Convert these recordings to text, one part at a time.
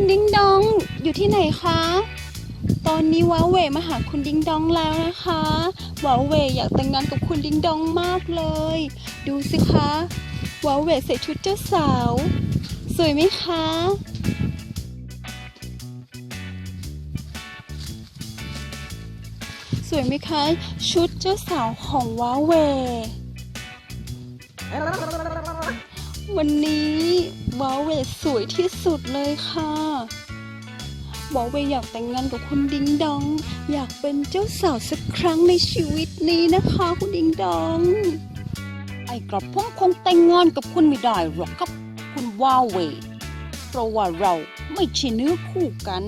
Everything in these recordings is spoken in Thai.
ณดิ้งดองอยู่ที่ไหนคะ ตอนนี้ว้าเหวมาหาคุณดิ้งดองแล้วนะคะว้าเหวอยากแต่งงานกับคุณดิ้งดองมากเลย ดูสิคะว้าเหวใส่ชุดเจ้าสาว สวยไหมคะสวยไหมคะ ชุดเจ้าสาวของว้าเว วันนี้ว้าเวสวยที่สุดเลยค่ะว้าเวอยากแต่งงานกับคุณดิงดอง อยากเป็นเจ้าสาวสักครั้งในชีวิตนี้นะคะคุณดิงดอง ไอ้กระผมคงแต่งงานกับคุณไม่ได้หรอกครับคุณว้าเวเพราะว่าเราไม่ใช่เนื้อคู่กัน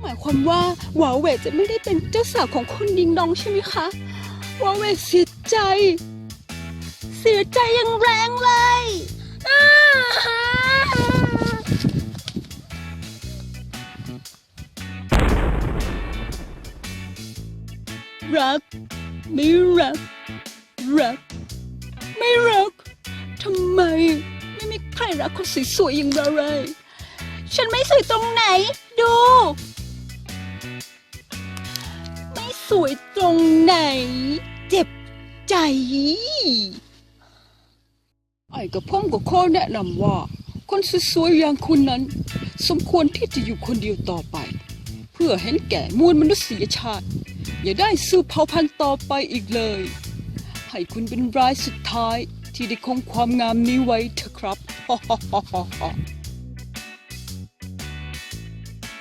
หมายความว่าว้าเวจะไม่ได้เป็นเจ้าสาวของคุณดิงดองใช่ไหมคะว้าเวเสียใจ เสียใจอยังแรงเลยรัก ไม่รัก รัก ไม่รักทำไม ไม่มีใครรักคนสวยๆอย่างเราเลย ฉันไม่สวยตรงไหน ดู ไม่สวยตรงไหน เจ็บใจ ก็พอมก็ข้อแนะนำว่า คนสวยๆอย่างคุณนั้น สมควรที่จะอยู่คนเดียวต่อไป เพื่อเห็นแก่มวลมนุษยชาติ อย่าได้สืบเผ่าพันธุ์ต่อไปอีกเลย ให้คุณเป็นรายสุดท้ายที่ได้คงความงามนี้ไว้เถอะครับ